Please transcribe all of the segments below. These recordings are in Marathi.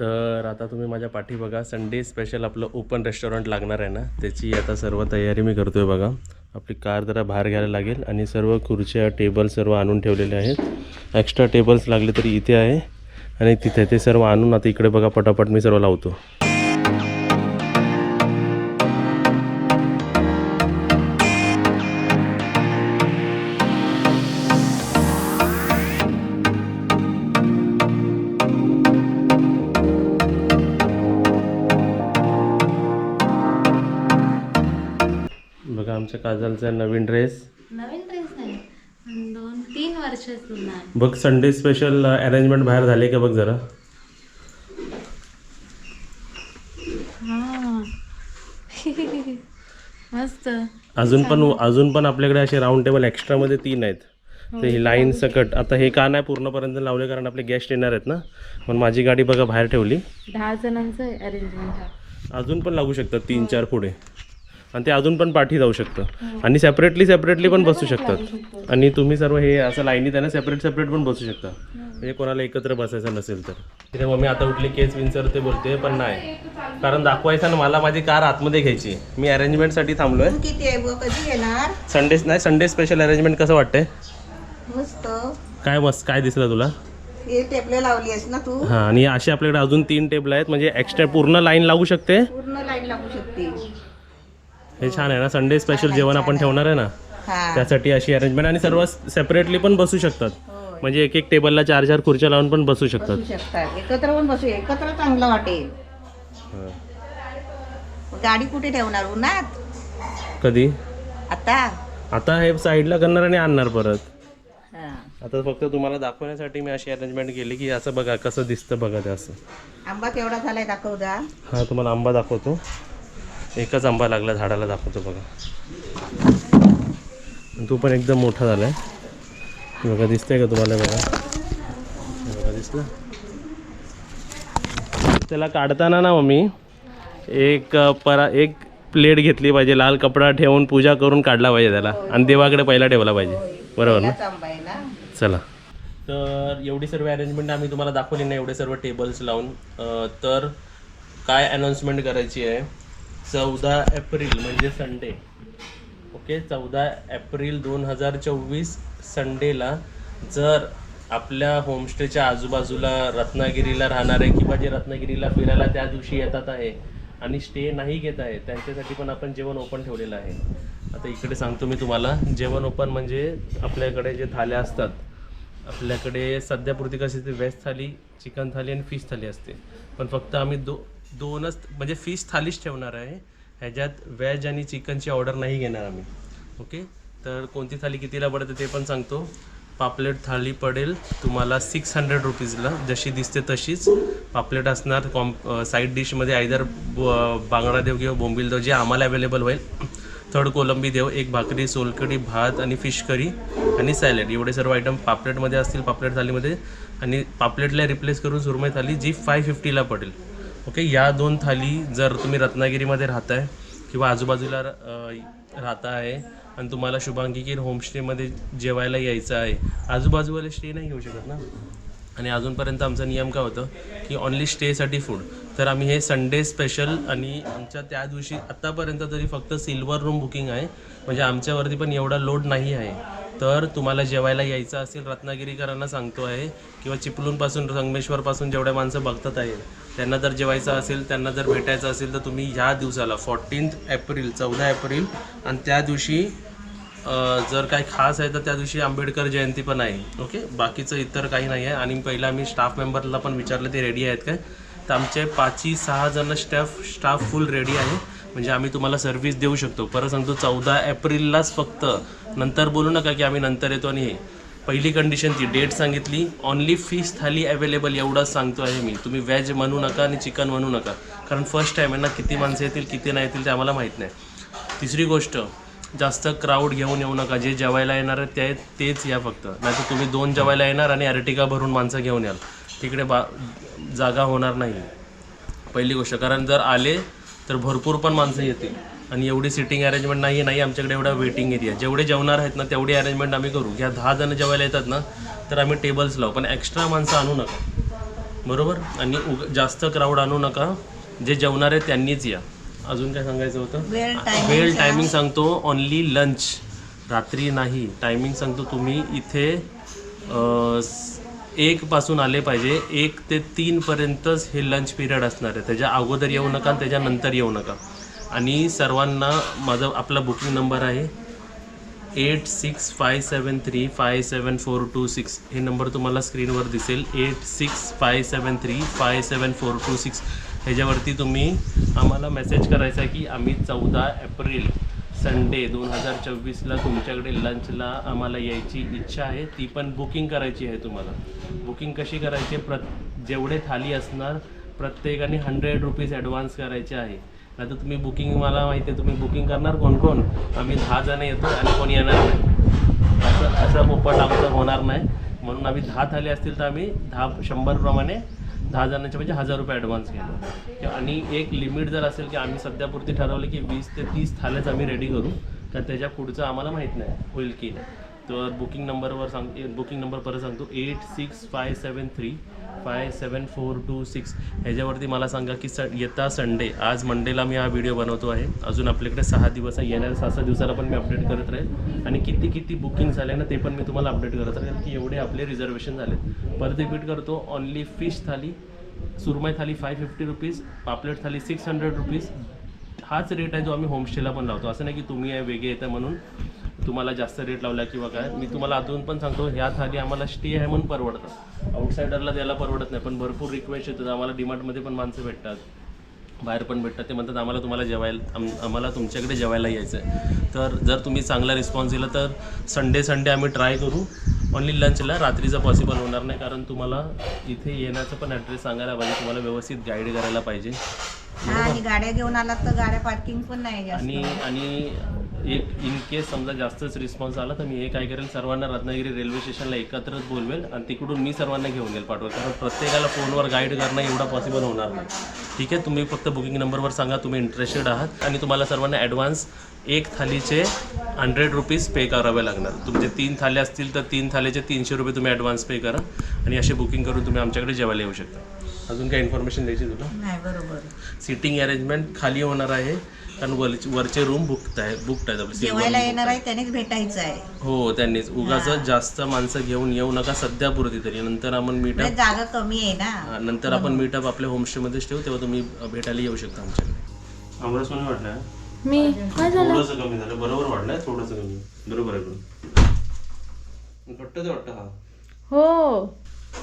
तर आता तुम्ही माझ्या पाठी बघा. संडे स्पेशल आपलं ओपन रेस्टॉरंट लागणार आहे ना? त्याची आता सर्व तयारी मी करतो आहे बघा. आपली कार जरा बाहेर घ्यायला लागेल आणि सर्व खुर्च्या टेबल सर्व आणून ठेवलेले आहेत. एक्स्ट्रा टेबल्स लागले तरी इथे आहे. आणि तिथे ते सर्व आणून आता इकडे बघा पटापट मी सर्व लावतो. आमच्या काजलचा नवीन ड्रेस नवीन ड्रेस नाही. पण दोन तीन वर्ष जुना आहे. बघ संडे स्पेशल अरेंजमेंट बाहेर झाले का बघ जरा. हा. मस्त. अजून पण अजून पण आपल्याकडे असे राऊंड टेबल एक्स्ट्रामध्ये तीन आहेत. तर ही लाईन सकट. आता हे का नाही पूर्णपर्यंत लावले कारण आपले गेस्ट येणार आहेत ना? पण माझी गाडी बघा बाहेर ठेवली. दहा जणांचं अरेंजमेंट अजून पण लागू शकतात तीन चार पुढे. आणि ते अजून पण पाठी जाऊ शकतं. आणि सेपरेटली सेपरेटली पण बसू शकतात. आणि तुम्ही सर्व हे असं लाईनीत आहे ना सेपरेट सेपरेट पण बसू शकता. म्हणजे कोणाला एकत्र बसायचं नसेल तर. तिथे मम्मी आता उठली केस विंचर ते बोलते पण नाही. कारण दाखवायचं ना मला माझी कार आतमध्ये घ्यायची. मी अरेंजमेंटसाठी थांबलोय. संडे नाही संडे स्पेशल अरेंजमेंट कसं वाटतंय? काय मस्त काय दिसलं तुला? हे टेबले लावली आहेस ना तू? हां आणि असे आपल्याकडे अजून तीन टेबल आहेत. म्हणजे एक्स्ट्रा पूर्ण लाईन लागू शकते? पूर्ण लाईन लागू शकते. हे छान आहे ना संडे स्पेशल जेवण आपण ठेवणार आहे ना? हा. त्यासाठी अशी अरेंजमेंट आणि सर्व सेपरेटली पण बसू शकतात. होय. म्हणजे एक एक टेबलला चार चार खुर्च्या लावून पण बसू शकतात बसू शकतात. एकत्र पण बसू एकत्र चांगलं वाटेल. हां. गाडी कुठे ठेवणार उन्हात? कधी? आता? आता हे साईडला करणार आणि आणणार परत. हा. आता फक्त तुम्हाला दाखवण्यासाठी मी अशी अरेंजमेंट केली की असं बघा कसं दिसतं बघा ते असं. आंबा केवढा झालाय दाखव दा हा तुम्हाला आंबा दाखवतो. एकच आंबा लागला झाडाला दाखवतो बघा. तो पण एकदम मोठा झाला आहे बघा दिसतंय का तुम्हाला बघा? बघा दिसलं? त्याला काढताना ना मम्मी एक परा एक प्लेट घेतली पाहिजे लाल कपडा ठेवून पूजा करून काढला पाहिजे त्याला. आणि देवाकडे पहिला ठेवला पाहिजे. बरोबर ना? चला. तर एवढी सर्व अरेंजमेंट आम्ही तुम्हाला दाखवली ना एवढे सर्व टेबल्स लावून. तर काय अनाऊन्समेंट करायची आहे? चौदा एप्रिल म्हणजे संडे ओके चौदा एप्रिल दोन हजार चोवीस संडेला जर आपल्या होमस्टेच्या आजूबाजूला रत्नागिरीला राहणारे किंवा जे रत्नागिरीला फिरायला त्या दिवशी येतात आहे आणि स्टे नाही घेत आहे त्यांच्यासाठी पण आपण जेवण ओपन ठेवलेलं आहे. आता इकडे सांगतो मी तुम्हाला जेवण ओपन म्हणजे आपल्याकडे जे थाल्या असतात आपल्याकडे सध्यापुरती कशी ते व्हेज थाली चिकन थाली आणि फिश थाली असते. पण फक्त आम्ही दो दोनच म्हणजे फिश थालीच ठेवणार आहे. ह्याच्यात व्हेज आणि चिकनची ऑर्डर नाही घेणार आम्ही. ओके? तर कोणती थाली कितीला पडते ते पण सांगतो. पापलेट थाली पडेल तुम्हाला सिक्स हंड्रेड रुपीजला. जशी दिसते तशीच. पापलेट असणार कॉम साईड डिशमध्ये आयदर बांगडा देव किंवा बोंबील देव जे आम्हाला अवेलेबल होईल. थर्ड कोलंबी देव एक भाकरी सोलकढी भात आणि फिश करी आणि सॅलेड. एवढे सर्व आयटम पापलेटमध्ये असतील पापलेट थालीमध्ये. आणि पापलेटला रिप्लेस करून सुरमई थाली जी फाय फिफ्टीला पडेल. ओके या दोन थाली जर तुम्ही रत्नागिरीमध्ये राहताय किंवा आजूबाजूला राहता आहे आणि तुम्हाला शुभांगी होमस्टेमध्ये जेवायला यायचं आहे आजूबाजूवाले स्टे नाही घेऊ शकत ना? आणि अजूनपर्यंत आमचा नियम काय होतं की ऑनली स्टेसाठी फूड तर आम्ही हे संडे स्पेशल आणि आमच्या त्या दिवशी आत्तापर्यंत तरी फक्त सिल्वर रूम बुकिंग आहे. म्हणजे आमच्यावरती पण एवढा लोड नाही आहे. तर तुम्हाला जेवायला यायचं असेल रत्नागिरीकरांना सांगतो आहे किंवा चिपळूणपासून संगमेश्वरपासून जेवढ्या माणसं बघतात आहेत त्यांना जर जेवायचं असेल त्यांना जर भेटायचं असेल तर तुम्ही ह्या दिवसाला फोर्टीन्थ एप्रिल चौदा एप्रिल आणि त्या दिवशी जर काही खास आहे तर त्या दिवशी आंबेडकर जयंती पण आहे ओके? बाकीचं इतर काही नाही आहे. आणि पहिलं आम्ही स्टाफ मेंबरला पण विचारलं ते रेडी आहेत काय? तर आमचे पाचही सहा जण स्टाफ स्टाफ फुल रेडी आहे. म्हणजे आम्ही तुम्हाला सर्व्हिस देऊ शकतो. परत सांगतो चौदा एप्रिललाच फक्त. नंतर बोलू नका की आम्ही नंतर येतो आणि हे. पहिली कंडिशन ती डेट सांगितली. ऑनली फिश थाली अवेलेबल एवढाच सांगतो आहे मी. तुम्ही व्हेज म्हणू नका आणि चिकन म्हणू नका. कारण फर्स्ट टाईम आहे ना किती माणसं येतील किती नाही येतील ते आम्हाला माहीत नाही. तिसरी गोष्ट जास्त क्राऊड घेऊन येऊ नका. जे जेवायला येणार आहेत ते तेच या फक्त. नाही तर तुम्ही दोन जेवायला येणार आणि अर्टिका भरून माणसं घेऊन याल. तिकडे बा जागा होणार नाही. पहिली गोष्ट कारण जर आले तर भरपूर पण माणसं येतील. आणि एवढी सिटिंग अरेंजमेंट नाही नाही आमच्याकडे एवढा वेटिंग एरिया जेवढे जेवणार आहेत ना तेवढी अरेंजमेंट आम्ही करू. घ्या दहा जण जेवायला येतात ना तर आम्ही टेबल्स लावू. पण एक्स्ट्रा माणसं आणू नका. बरोबर? आणि उग जास्त क्राऊड आणू नका. जे जेवणार आहे त्यांनीच या. अजून काय सांगायचं होतं? वेळ. टायमिंग सांगतो ऑनली लंच रात्री नाही. टायमिंग सांगतो तुम्ही इथे एकपासून एक पासून आले पाहिजे. एक ते तीनपर्यंतच हे लंच पिरियड असणार आहे. त्याच्या अगोदर येऊ नका आणि त्याच्यानंतर येऊ नका. आणि सर्वांना माझा आपला बुकिंग नंबर आहे. Eight six five seven three five seven four two six हे नंबर तुम्हाला स्क्रीनवर दिसेल. Eight six five seven three five seven four two six ह्याच्यावरती तुम्ही आम्हाला मेसेज करायचा आहे की आम्ही चौदा एप्रिल संडे दोन हजार चोवीसला तुमच्याकडे लंचला आम्हाला यायची इच्छा आहे. ती पण बुकिंग करायची आहे तुम्हाला. बुकिंग कशी करायची? आहे? जेवढे थाली असणार प्रत्येकाने हंड्रेड रुपीज ॲडव्हान्स करायचे आहे. नाही तर तुम्ही बुकिंग मला माहिती आहे तुम्ही बुकिंग करणार कोण कोण? आम्ही दहा जण येतो आणि कोण येणार नाही. असं असं पोपट आमचं होणार नाही. म्हणून आम्ही दहा थाली असतील तर आम्ही दहा शंभरप्रमाणे दहा जणांचे म्हणजे हजार रुपये ॲडव्हान्स घेतो आणि एक लिमिट जर असेल की आम्ही सध्यापुरती ठरवलं की वीस ते तीस थाल्याच आम्ही रेडी करू तर त्याच्या पुढचं आम्हाला माहीत नाही होईल की नाही. तर बुकिंग नंबरवर सांग बुकिंग नंबर परत सांगतो eight six five seven three five seven four two six ह्याच्यावरती मला सांगा की स येता संडे आज मंडेला मी हा व्हिडिओ बनवतो आहे. अजून आपल्याकडे सहा दिवस आहे. येणाऱ्या सहा सहा दिवसाला पण मी अपडेट करत राहील. आणि किती किती बुकिंग झाले ना ते पण मी तुम्हाला अपडेट करत राहील. की एवढे आपले रिझर्वेशन झाले परत रिपीट करतो. Only fish thali surmai thali five fifty rupees पापलेट थाली सिक्स हंड्रेड रुपीज हाच रेट आहे जो आम्ही होमस्टेला पण लावतो. असं नाही की तुम्ही आहे वेगळे येतं म्हणून. तुम्हाला जास्त रेट लावला किंवा काय मी तुम्हाला अजून पण सांगतो ह्या थाली आम्हाला स्टे आहे म्हणून परवडतं. आउटसायडरला द्यायला परवडत नाही पण भरपूर रिक्वेस्ट येतात. आम्हाला डिमार्टमध्ये पण माणसं भेटतात. बाहेर पण भेटतात. ते म्हणतात आम्हाला तुम्हाला जेवायला आम आम्हाला तुमच्याकडे जेवायला यायचं आहे तर जर तुम्ही चांगला रिस्पॉन्स दिला तर संडे संडे आम्ही ट्राय करू. ओनली लंचला रात्रीचं पॉसिबल होणार नाही कारण तुम्हाला इथे येण्याचं पण ॲड्रेस सांगायला पाहिजे. तुम्हाला व्यवस्थित गाईड करायला पाहिजे. हा आणि गाड्या घेऊन आलात तर गाड्या पार्किंग पण नाही आणि आणि एक इन केस समजा जास्तच रिस्पॉन्स आला तर मी हे काय करेल सर्वांना रत्नागिरी रेल्वे स्टेशनला एकत्रच बोलवेल आणि तिकडून मी सर्वांना घेऊन येईल पाठवेल कारण प्रत्येकाला फोनवर गाईड करणं एवढा पॉसिबल होणार नाही. ठीक आहे? तुम्ही फक्त बुकिंग नंबरवर सांगा तुम्ही इंटरेस्टेड आहात आणि तुम्हाला सर्वांना ॲडव्हान्स एक थालीचे हंड्रेड रुपीज पे करावे लागणार. तुमचे तीन थाले असतील तर तीन थालीचे तीनशे रुपये तुम्ही ॲडव्हान्स पे करा आणि असे बुकिंग करून तुम्ही आमच्याकडे जेवायला येऊ शकता. अजून काय इन्फॉर्मेशन द्यायची तुला? नाही बरोबर. सिटिंग अरेंजमेंट खाली होणार आहे. कारण वर वरचे रूम बुकत आहे बुकड आहेत आपले silver जेवायला room येणार booked आहे. त्यानेच भेटायचं आहे. आहे. हो त्यांनीच. उगाच जास्त माणसं घेऊन येऊ नका सध्या पुरती तरी. नंतर आपण म्हणजे मीटअप जागा कमी आहे ना. नंतर आपण मीटअप आपल्या होमस्टेमध्येच ठेवू तेव्हा तुम्ही भेटायला येऊ शकता आमच्याकडे. आम्हाला सोने वाटलं मी? काय झालं? थोडंसं कमी झालं. बरोबर वाटलंय थोडंसं कमी. बरोबर आहे घट्ट ते वाटतं हा. हो.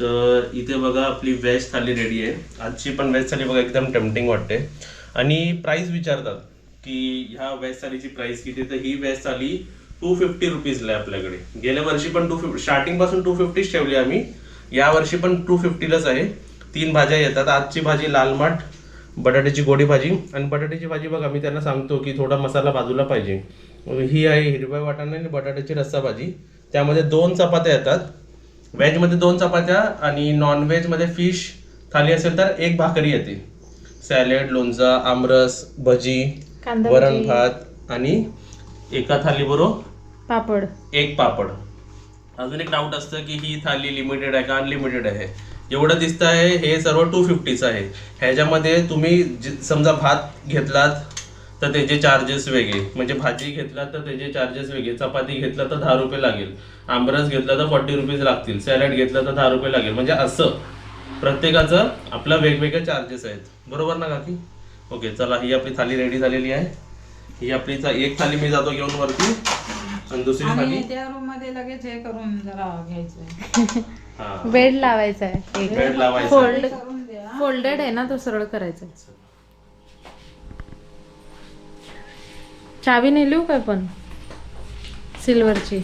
तर इथे बघा आपली व्हेज थाली रेडी आहे. आजची पण व्हेज थाली बघा एकदम टेम्पटिंग वाटते. आणि प्राइस विचारतात. की ह्या व्हेज थालीची प्राइस किती तर ही व्हेज थाली टू फिफ्टी रुपीजला आहे आपल्याकडे. गेल्या वर्षी पण टू फिफ्टी स्टार्टिंगपासून टू फिफ्टीच ठेवली आम्ही. या वर्षी पण टू फिफ्टीलाच आहे. तीन भाज्या येतात. आजची भाजी लालमाठ बटाट्याची गोडी भाजी. आणि बटाट्याची भाजी बघा मी त्यांना सांगतो की थोडा मसाला बाजूला पाहिजे. ही आहे हिरव्या वाटाणा आणि बटाट्याची रस्सा भाजी. त्यामध्ये दोन चपात्या येतात. व्हेजमध्ये दोन चपात्या आणि नॉनव्हेजमध्ये फिश थाली असेल तर एक भाकरी येते. सॅलेड लोणचा आमरस भजी. कांदा वरण भजी. भात आणि एका थाली बरोबर पापड. एक पापड. अजून एक डाऊट असतं की ही थाली लिमिटेड आहे का अनलिमिटेड आहे? एवढं दिसतं आहे हे सर्व टू फिफ्टीचं आहे. ह्याच्यामध्ये तुम्ही जे- समजा भात घेतलात तर त्याचे चार्जेस वेगळे. म्हणजे भाजी घेतला तर त्याचे चार्जेस वेगळे. चपाती घेतला तर दहा रुपये लागेल. आमरस घेतला तर फॉर्टी रुपीज लागतील. सॅलड घेतला तर दहा रुपये लागेल. म्हणजे असं. प्रत्येकाचं आपलं वेगवेगळे चार्जेस आहेत. बरोबर ना काकी? ओके चला ही आपली थाली रेडी झालेली आहे. ही आपली एक थाली मी जातो घेऊन वरती. आणि दुसरी थाली आणि त्या रूममध्ये लगेच हे करून जरा घ्यायचंय. हा. बेड लावायचा आहे. बेड लावायचा फोल्ड करून द्या. फोल्डेड आहे ना तो सरळ करायचा. चावी नेली काय पण सिल्वरची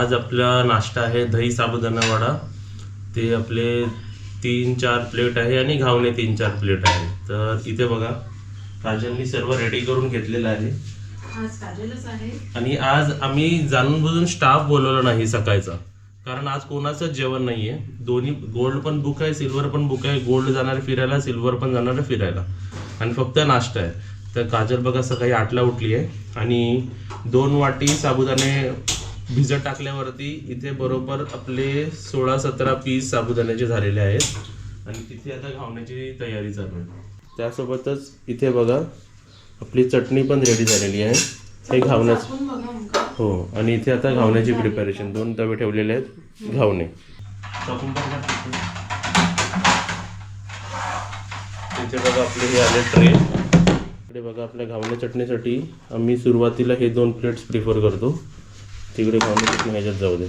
आज आपला नाश्ता आहे दही साबुदाणा वडा ते आपले तीन चार प्लेट आहे आणि घावणे तीन चार प्लेट आहे. तर इथे बघा काजलनी सर्व रेडी करून घेतलेलं आहे. आहे. आणि आज आम्ही जाणून बुजून स्टाफ बोलवला नाही सकाळचा. कारण आज कोणाचं जेवण नाहीये. दोन्ही गोल्ड पण बुक आहे सिल्वर पण बुक आहे. गोल्ड जाणार फिरायला सिल्वर पण जाणार फिरायला. आणि फक्त नाश्ता आहे. तर काजल बघा सकाळी आठला उठली आहे आणि दोन वाटी साबुदाणे भिजत टाकल्यावरती इथे बरोबर आपले सोळा सतरा पीस साबुदाण्याचे झालेले आहेत. आणि तिथे आता घावण्याची तयारी चालू आहे. त्यासोबतच इथे बघा आपली चटणी पण रेडी झालेली आहे. हे घावण्याचं हो आणि इथे आता घावण्याची प्रिपरेशन दोन तवे ठेवलेले आहेत घावणे. तिथे बघा आपले हे आले ट्रे इकडे बघा आपल्या घावणे चटणीसाठी आम्ही सुरुवातीला हे दोन प्लेट्स प्रिफर करतो. तिकडे खाऊन चटणी ह्याच्यात जाऊ दे.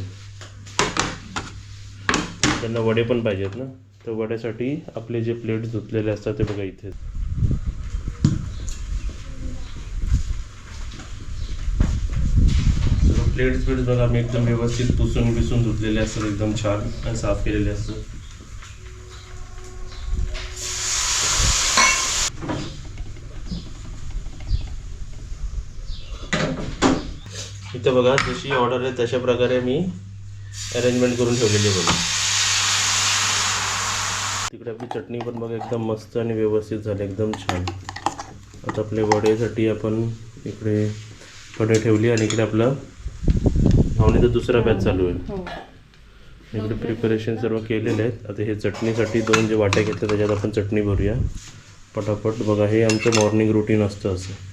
त्यांना वडे पण पाहिजेत ना. तर वड्यासाठी आपले जे प्लेट्स धुतलेले असतात ते बघा इथे. प्लेट्स प्लेट्स बघा मी एकदम व्यवस्थित पुसून बिसून धुतलेले असतात एकदम छान आणि साफ केलेले असतात. इथं बघा जशी ऑर्डर आहे तशा प्रकारे मी अरेंजमेंट करून ठेवलेली आहे बघा. तिकडे आपली चटणी पण बघा एकदम मस्त आणि व्यवस्थित झाली एकदम छान. आता आपल्या वडेसाठी आपण इकडे वडे ठेवली आणि इकडे आपलं भावणीचा दुसरा बॅच चालू आहे. हो. इकडे प्रिपरेशन सर्व केलेले आहेत. आता हे चटणीसाठी दोन जे वाट्या घेतल्या त्याच्यात आपण चटणी भरूया. पटापट बघा हे आमचं मॉर्निंग रुटीन असतं असं.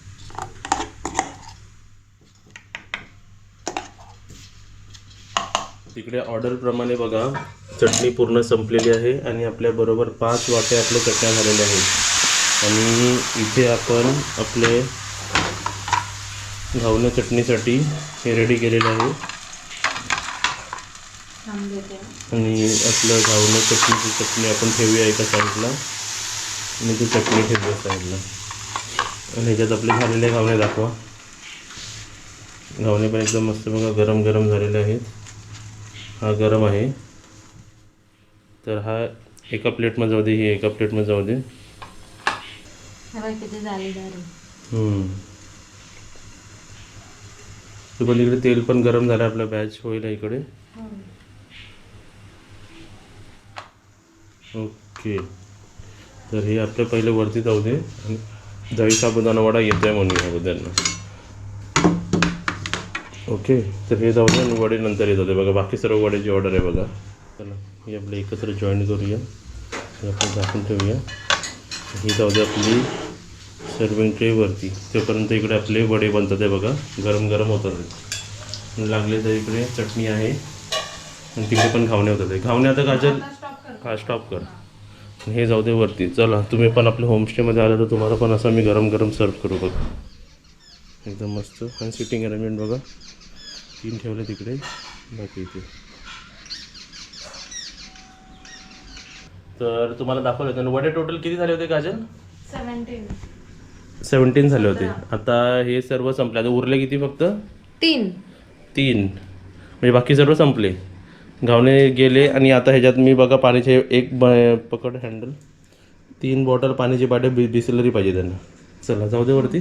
इकडे ऑर्डरप्रमाणे बघा. चटणी पूर्ण संपलेली आहे आणि आपल्याबरोबर पाच वाट्या आपल्या चटण्या झालेल्या आहेत. आणि इथे आपण आपले घावणं चटणीसाठी हे रेडी केलेलं आहे. आणि आपलं घावणं चटणीची चटणी आपण ठेवूया एका साईडला आणि ती चटणी ठेवूया साईडला आणि ह्याच्यात आपले झालेले घावणे दाखवा. घावणे पण एकदम मस्त बघा गरम गरम झालेले आहेत. हा गरम आहे. तर हा एका प्लेटमध्ये जाऊ दे ही एका प्लेटमध्ये जाऊ दे. हे आहे. तू पण इकडे तेल पण गरम झालं आपला बॅच होईल इकडे. ओके. तर हे आपल्या पहिले वरती जाऊ दे. आणि दही साबुदाणा वडा येतोय म्हणून अगोदरनं ओके. तर हे जाऊ दे आणि वडे नंतर येत होते बघा. बाकी सर्व वड्याची ऑर्डर आहे बघा. चला हे आपलं एकत्र जॉईन करूया. हे आपण झाकून ठेवूया. ही जाऊ दे आपली सर्विंग ट्रेवरती तोपर्यंत इकडे आपले वडे बनतात आहे बघा. गरम गरम होतात लागले तर इकडे चटणी आहे. आणि तिकडे पण घावणे होतात ते. घावणे आता गाजर हा स्टॉप कर. हे जाऊ दे वरती. चला तुम्ही पण आपल्या होमस्टेमध्ये आलं तर तुम्हाला पण असं मी गरम गरम सर्व करू बघा. एकदम मस्त. आणि सिटिंग अरेंजमेंट बघा. तीन ठेवले तिकडे बाकी इथे. तर तुम्हाला दाखवलं होतं. वडे टोटल किती झाले होते काजल? सेवन्टीन सेवन्टीन झाले होते. आता हे सर्व संपले. आता उरले किती फक्त? तीन. तीन. म्हणजे बाकी सर्व संपले. घावणे गेले आणि आता ह्याच्यात मी बघा पाण्याचे एक पकड हँडल तीन बॉटल पाण्याची बाटल बि बिसलरी पाहिजे त्यांना. चला जाऊ दे वरती.